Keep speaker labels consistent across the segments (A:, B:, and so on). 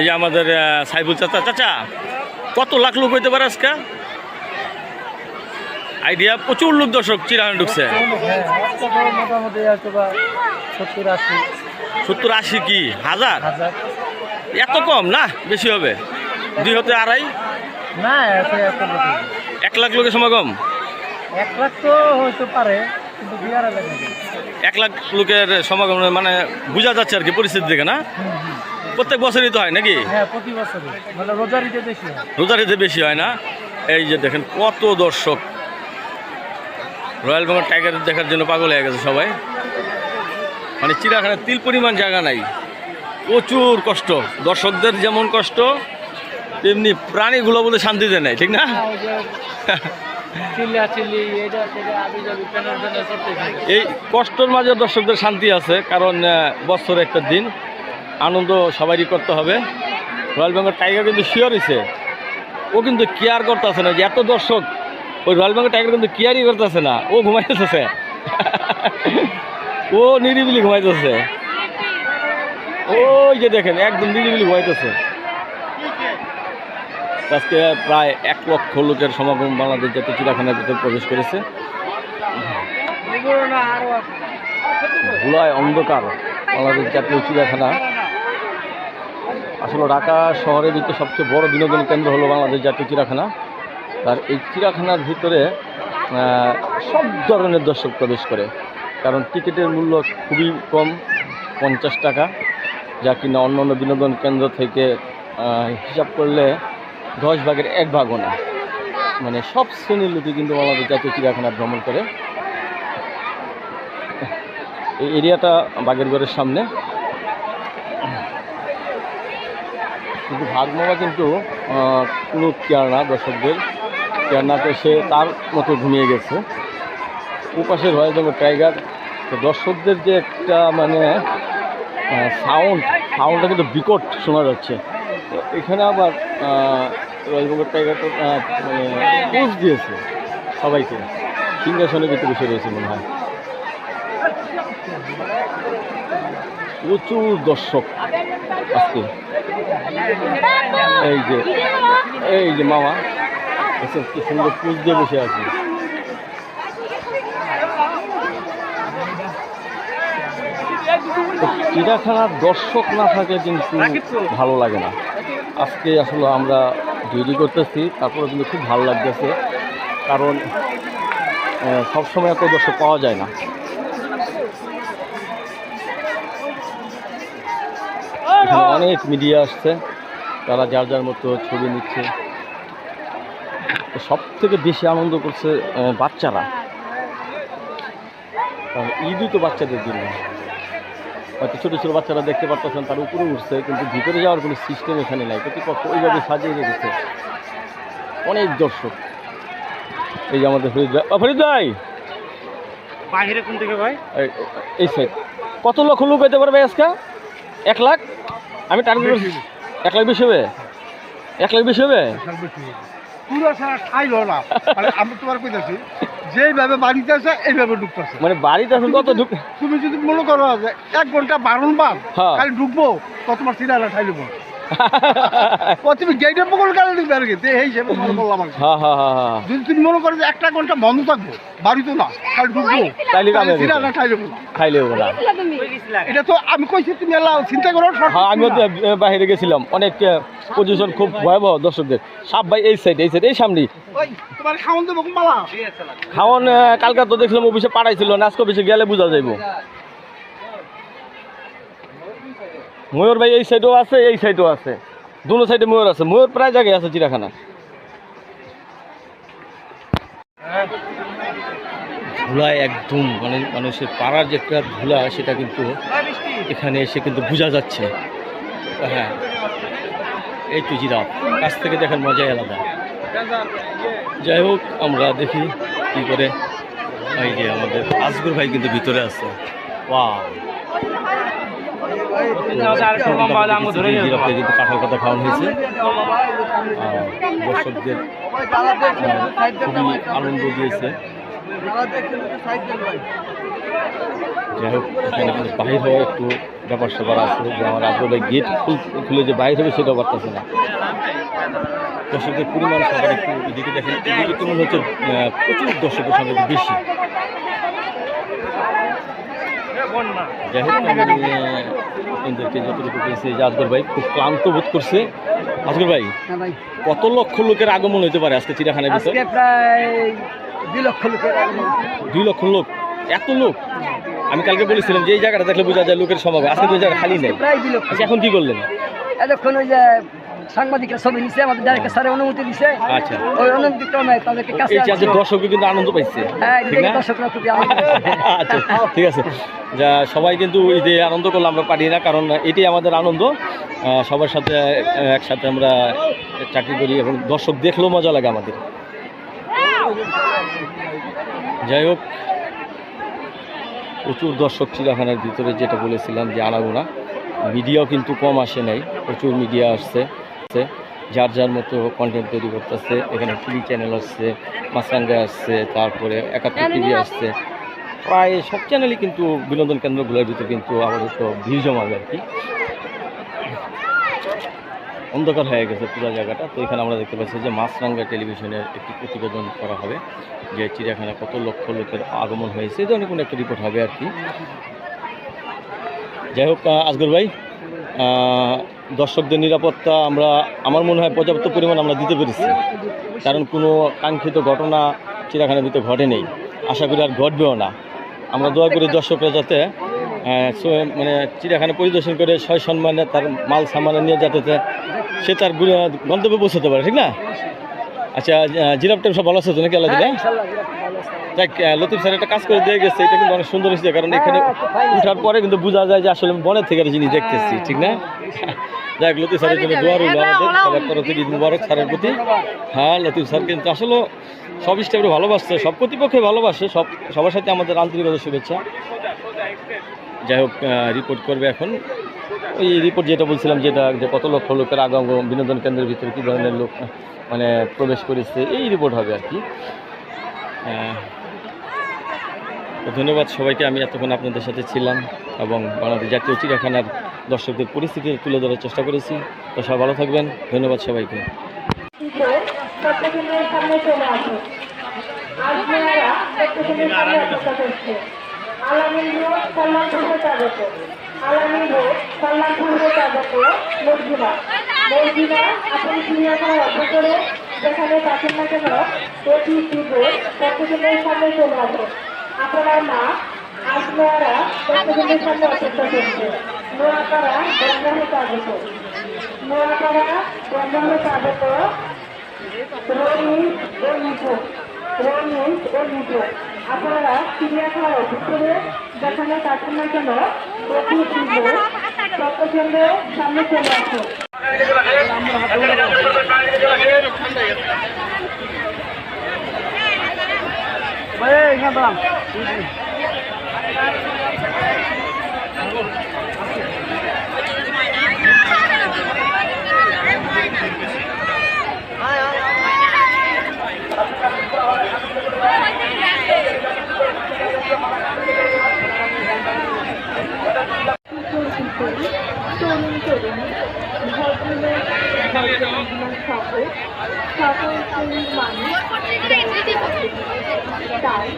A: এই যে আমাদের আহ, সাইফুল চাচা। চাচা কত লাখ লোক হইতে পারে আজকে? আইডিয়া প্রচুর লোক দর্শক চিরাহান ঢুকছে।
B: সত্তর আশি
A: কি? হাজার? এত কম না? বেশি হবে? দুই হতে আড়াই?
B: না।
A: এক লাখ লোকের সমাগম?
B: এক লাখ তো হয়তো পারে।
A: এক লাখ লোকের সমাগম মানে বোঝা যাচ্ছে আর কি পরিস্থিতি দেখে না। প্রত্যেক বছরই তো হয় নাকি?
B: হ্যাঁ প্রতি মানে রোজারিতে বেশি হয়।
A: বেশি হয় না? এই যে দেখেন কত দর্শক। রয়্যাল বেঙ্গল টাইগার দেখার জন্য পাগল হয়ে গেছে সবাই। মানে চিড়াখানায় তিল পরিমাণ জায়গা নাই। প্রচুর কষ্ট। দর্শকদের যেমন কষ্ট তেমনি প্রাণীগুলো বলে শান্তিতে নেই ঠিক না?
B: ওই যে চিল্লা চিল্লি এটা সেটা আবি যাবি প্যানেল প্যানেল করতে থাকে
A: এই কষ্টর মাঝে দর্শকদের শান্তি আছে কারণ বছরে একটা দিন। আনন্দ সবারই করতে হবে। রয়্যাল বেঙ্গল টাইগার কিন্তু শিওর হয়েছে ও কিন্তু কেয়ার করতেছে না যে এত দর্শক, ওই রয়্যাল বেঙ্গল টাইগার কিন্তু কেয়ারই করতেছে না। ও ঘুমাইতেছে। ও নিরিবিলি ঘুমাইতেছে। ওই যে দেখেন, একদম নিরিবিলি ঘুমাইতেছে। আজকে প্রায় এক লক্ষ লোকের সমাগম বাংলাদেশ জাতীয় চিড়াখানার ভিতরে প্রবেশ করেছে। ধুলায় অন্ধকার বাংলাদেশ জাতীয় চিড়িয়াখানা। আসলে ঢাকা শহরের ভিতরে সবচেয়ে বড় বিনোদন কেন্দ্র হলো বাংলাদেশ জাতীয় চিড়িয়াখানা। আর এই চিড়িয়াখানার ভিতরে সব ধরনের দর্শক প্রবেশ করে। কারণ টিকিটের মূল্য খুবই কম, পঞ্চাশ টাকা। যা কিনা অন্য অন্য বিনোদন কেন্দ্র থেকে হিসাব করলে দশ ভাগের এক ভাগও না। মানে সব শ্রেণির লোকই কিন্তু বাংলাদেশ জাতীয় চিড়িয়াখানা ভ্রমণ করে। এই এরিয়াটা বাগেরগড়ের সামনে। কিন্তু ভাগমামা কিন্তু কোনো কেয়ার না দর্শকদের। কেয়ার না সে তার মতো ঘুমিয়ে গেছে। ওপাশে রয়্যাল বেঙ্গল টাইগার তো দর্শকদের যে একটা মানে সাউন্ড সাউন্ডটা কিন্তু বিকট শোনা যাচ্ছে। তো এখানে আবার রয়্যাল বেঙ্গল টাইগার তো আহ, মানে দিয়েছে সবাইকে। সিংহাসনে কিন্তু বসে রয়েছে মনে হয়। প্রচুর দর্শক আজকে। এই যে এই যে মামা এসব কি সুন্দর পুজ দিয়ে বসে আছে। চিড়াখানার দর্শক না থাকলে কিন্তু ভালো লাগে না। আজকে আসলে আমরা ডিউটি করতেছি, তারপরে কিন্তু খুব ভালো লাগতেছে, কারণ সবসময় এত দর্শক পাওয়া যায় না। এখানে অনেক মিডিয়া আসছে তারা যার যার মতো ছবি নিচ্ছে। সব থেকে বেশি আনন্দ করছে বাচ্চারা। কারণ ঈদই তো বাচ্চাদের জন্য। হয়তো ছোটো ছোটো বাচ্চারা দেখতে পারতেছেন তার উপরে উঠছে কিন্তু ভিতরে যাওয়ার কোনো সিস্টেম এখানে নাই। প্রতিপক্ষ ওইভাবে সাজিয়ে রেখেছে। অনেক দর্শক। এই যে আমাদের ফরিদ ভাই। ফরিদ ভাই!
B: বাহিরে কোন থেকে ভাই?
A: এই- এই সাইড কত লক্ষ লোক হইতে পারবে আজকে? এক লাখ? আমি টার্গেট এক লাখ বেশি হবে? এক লাখ বেশি হবে?
C: পুরো সারা ঠাইল না। মানে আমি তোমার কইতাছি যেইভাবে বাড়িতে আছে এইভাবে ঢুকতেছে।
A: মানে বাড়িতে আছে কত ঢুক
C: তুমি যদি মনে করো যে এক ঘণ্টা বারণ বাদ
A: হ্যাঁ।
C: খালি ঢুকবো তো তোমার সিনারা ঠাইলব তুমি গেটের পকল কালে ঢুকবে আর কি? এই হিসেবে আর কি।
A: হ্যাঁ হ্যাঁ হ্যাঁ
C: যদি তুমি মনে করো যে একটা ঘণ্টা বন্ধ থাকব বাড়িতে না খালি ঢুকবো।
A: তাইলে কামে দিবে।
C: সিনারা ঠাইলব না।
A: খাইলে হবে না
C: এটা তো আমি কইছি তুমি এলা চিন্তা করো
A: হ্যাঁ আমিও তো বাইরে গেছিলাম। অনেক পজিশন খুব ভয়াবহ দর্শকদের। সাপ ভাই এই সাইড এই সাইড এই সামনে
C: খাওয়ান
A: কালকে তো দেখলাম অফিসে পাঠাইছিল না আজকে অফিসে গেলে বোঝা যাইব। ময়ূর ভাই, এই সাইডও আছে, এই সাইডও আছে। দুনো সাইডে ময়ূর আছে। ময়ূর প্রায় জায়গায় আছে চিড়াখানা ধুলায় একদম মানে মানুষের পাড়ার যে একটা ধুলা, সেটা কিন্তু এখানে এসে কিন্তু বোঝা যাচ্ছে। হ্যাঁ। এই তো জিরাফ। কাছ থেকে দেখার মজাই আলাদা। যাই হোক, আমরা দেখি কি করে। এই যে আমাদের আসগুর ভাই কিন্তু ভিতরে আছে। ওয়াও। দর্শকদের খুবই আনন্দ দিয়েছে যাই হোক এখানে বাহির হওয়া একটু ব্যাপার স্যাপার আছে যে আমার আসলে গেট খুলে যে বাইরে হবে সেটাও পারতেছে না দর্শকের পরিমাণ সবার একটু এদিকে দেখেন এদিকে তো হচ্ছে প্রচুর দর্শকের সঙ্গে বেশি যাই হোক আমি আপনাদেরকে যতটুকু পেয়েছি এই যে আজগর ভাই খুব ক্লান্ত বোধ করছে। আজগর ভাই কত লক্ষ লোকের আগমন হতে পারে আজকে চিড়িয়াখানার ভিতরে?
B: প্রায় দুই লক্ষ লোকের
A: দুই লক্ষ লোক? এত লোক? আমি কালকে বলেছিলাম যে এই জায়গাটা দেখলে বোঝা যায় লোকের সমাগম আজকে তো জায়গা খালি নেই। আচ্ছা এখন কি করলেন?
B: এতক্ষণ ওই যে সাংবাদিকরা ছবি নিছে আমাদের ডাইরেক্টর স্যারের অনুমতি দিছে
A: আচ্ছা।
B: ওই অনুমতি ক্রমে তাদেরকে কাছে
A: এই যে
B: আনছি।
A: দর্শকও কিন্তু আনন্দ পাইছে।
B: হ্যাঁ দর্শকরা খুবই আনন্দ
A: আচ্ছা ঠিক আছে। যা সবাই কিন্তু ঈদে আনন্দ করলে আমরা পারি না কারণ এটাই আমাদের আনন্দ। সবার সাথে একসাথে আমরা চাকরি করি এবং দর্শক দেখলেও মজা লাগে আমাদের। যাই হোক প্রচুর দর্শক চিড়িয়াখানার ভিতরে যেটা বলেছিলাম যে আনাগোনা মিডিয়াও কিন্তু কম আসে নাই। প্রচুর মিডিয়া আসছে। আসছে। যার যার মতো কন্টেন্ট তৈরি করতেছে। এখানে টিভি চ্যানেল আসছে মাছরাঙ্গা আসছে তারপরে একাত্তর টিভি আসছে। প্রায় সব চ্যানেলই কিন্তু বিনোদন কেন্দ্রগুলোর ভিতরে কিন্তু আমাদের তো ভিড় জমাবে আর কি। অন্ধকার হয়ে গেছে পুরো জায়গাটা। তো এখানে আমরা দেখতে পাচ্ছি যে মাছরাঙ্গা টেলিভিশনের একটি প্রতিবেদন করা হবে যে চিড়িয়াখানা কত লক্ষ লোকের আগমন হয়েছে। এই ধরনের কোনো একটা রিপোর্ট হবে আর কি। যাই হোক আহ, আজগর ভাই দর্শকদের নিরাপত্তা আমরা আমার মনে হয় পর্যাপ্ত পরিমাণ আমরা দিতে পেরেছি। কারণ কোনো কাঙ্ক্ষিত ঘটনা চিড়িয়াখানার ভিতরে ঘটে নেই আশা করি আর ঘটবেও না। আমরা দোয়া করি দর্শকরা যাতে মানে চিড়িয়াখানা পরিদর্শন করে সয় সম্মানে তার মাল সামানে নিয়ে যাতে সে তার গন্তব্যে পৌঁছতে পারে ঠিক না? আচ্ছা জিরাফ টেপ সব ভালো আছে তো নাকি আল্লাহ দিলে?
B: হ্যাঁ,
A: লতিফ স্যার একটা কাজ করে দিয়ে গেছে এটা কিন্তু অনেক সুন্দর হয়েছে কারণ এখানে উঠার পরে কিন্তু বোঝা যায় যে আসলে আমি বনের থেকে জিনিস দেখতেছি ঠিক না? যাক লতিফ স্যারের জন্য দোয়া রইল আমাদের। তরফ থেকে ঈদ মুবারক স্যারের প্রতি। হ্যাঁ লতিফ স্যার কিন্তু আসলে সব স্টেপে ভালোবাসছে সব প্রতিপক্ষে ভালোবাসে সব সবার সাথে আমাদের আন্তরিকতা শুভেচ্ছা। যাই হোক রিপোর্ট করবে এখন। ওই রিপোর্ট যেটা বলছিলাম যেটা যে কত লক্ষ লোকের আগমন বিনোদন কেন্দ্রের ভিতরে কী ধরনের লোক মানে প্রবেশ করেছে এই রিপোর্ট হবে আর কি। ধন্যবাদ সবাইকে আমি এতক্ষণ আপনাদের সাথে ছিলাম এবং বাংলাদেশ জাতীয় চিড়িয়াখানার দর্শকদের পরিস্থিতি তুলে ধরার চেষ্টা করেছি। তো সবাই ভালো থাকবেন। ধন্যবাদ সবাইকে।
D: আলামিন অভ্যন্তরে যেখানে না কেন প্রতি তীব্র চট্টগ্রামের সামনে চলে মা আজমেরা চট্টগ্রামের সামনে অপেক্ষা করছে নোয়াপাড়া বন্ধনে স্বাগত। নোয়াপাড়া বন্ধনে স্বাগত। রঙিন ও নিচু রঙিন ও নিচু আপনারা চিড়িয়াখানার ভিতরে যেখানে থাকেন না কেন? প্রতি তীব্র চট্টগ্রামের সামনে চলে আসুন তরুণ তরুণী ভদ্রলোক সকল সকল শ্রেণির মানুষ তাই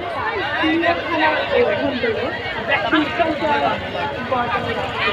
D: ক্রিয়াখানার অভ্যন্তরে শিষ্টাচার বজায় রাখতে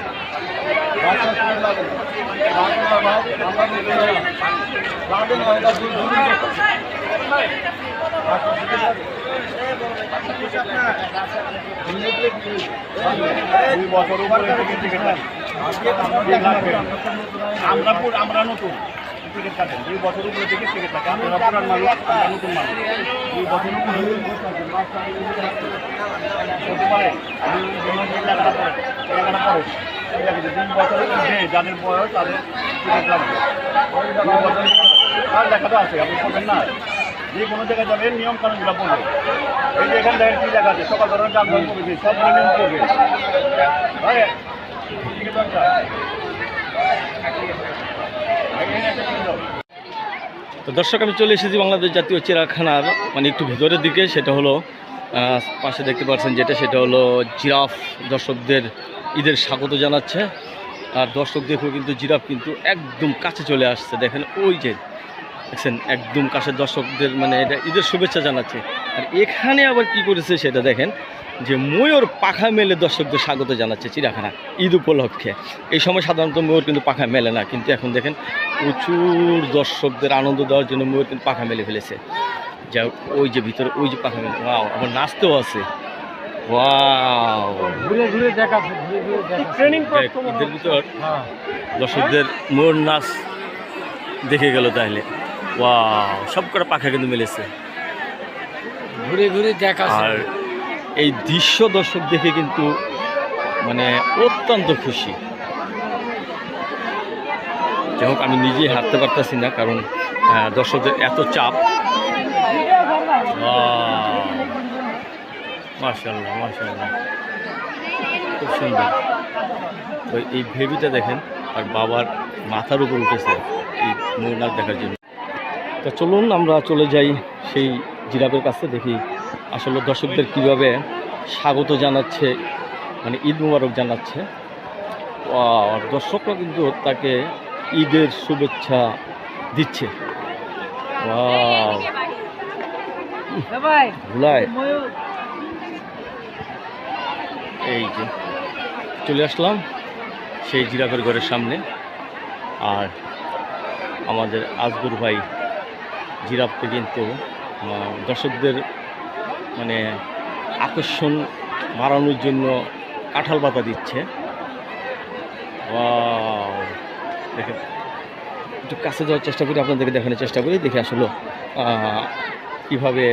C: আমরা নতুন টিকিট কাটেন দুই বছর উপরে টিকিট টিকিট আমরা মানুষ আমরা নতুন মানুষ দুই বছর উপরে হতে পারে আমি যে কোনো জায়গায় যাবেন নিয়ম কানুনগুলো পড়বে এই যে এখানে দেখেন আছে সকাল ধরনের সব নিয়ম করবে
A: তো দর্শক, আমি চলে এসেছি বাংলাদেশ জাতীয় চিড়িয়াখানার মানে একটু ভিতরের দিকে, সেটা হলো পাশে দেখতে পাচ্ছেন যেটা, সেটা হলো জিরাফ দর্শকদের ঈদের স্বাগত জানাচ্ছে। আর দর্শক দেখো কিন্তু জিরাফ কিন্তু একদম কাছে চলে আসছে। দেখেন ওই যে, দেখছেন, একদম কাছে দর্শকদের মানে এটা ঈদের শুভেচ্ছা জানাচ্ছে। আর এখানে আবার কি করেছে সেটা দেখেন, যে ময়ূর পাখা মেলে দর্শকদের স্বাগত জানাচ্ছে চিড়িয়াখানা ঈদ উপলক্ষে। এই সময় সাধারণত ময়ূর কিন্তু পাখা মেলে না, কিন্তু এখন দেখেন প্রচুর দর্শকদের আনন্দ দেওয়ার জন্য ময়ূর কিন্তু পাখা মেলে ফেলেছে। যা ওই যে ভিতরে, ওই যে পাখা মেলে। আবার নাচতেও আছে।
B: ঘুরে ঘুরে দেখাচ্ছে ঘুরে ঘুরে দেখাচ্ছে ট্রেনিং
A: দেখ, ঈদের ভিতর
B: হ্যাঁ।
A: দর্শকদের মোর নাচ দেখে গেল তাহলে। ওয়াও সব কটা পাখা কিন্তু মেলেছে।
B: ঘুরে ঘুরে দেখাচ্ছে
A: আর এই দৃশ্য দর্শক দেখে কিন্তু মানে অত্যন্ত খুশি। যাই হোক আমি নিজেই হাঁটতে পারতেছি না কারণ দর্শকদের এত চাপ। মার্শাল্লাহ মার্শাল্লাহ খুব সুন্দর। তো এই ভেবিটা দেখেন আর বাবার মাথার উপর উঠেছে এই মৌনাথ দেখার জন্য। তো চলুন আমরা চলে যাই সেই জিরাফের কাছে দেখি আসলে দর্শকদের কীভাবে স্বাগত জানাচ্ছে মানে ঈদ মুবারক জানাচ্ছে। আর দর্শকরা কিন্তু তাকে ঈদের শুভেচ্ছা দিচ্ছে। ভুলায় এই যে চলে আসলাম সেই জিরাফের ঘরের সামনে আর আমাদের আজগুর ভাই জিরাফকে কিন্তু দর্শকদের মানে আকর্ষণ বাড়ানোর জন্য কাঁঠাল পাতা দিচ্ছে! দেখেন, একটু কাছে যাওয়ার চেষ্টা করি, আপনাদেরকে দেখানোর চেষ্টা করি, দেখে আসলো কীভাবে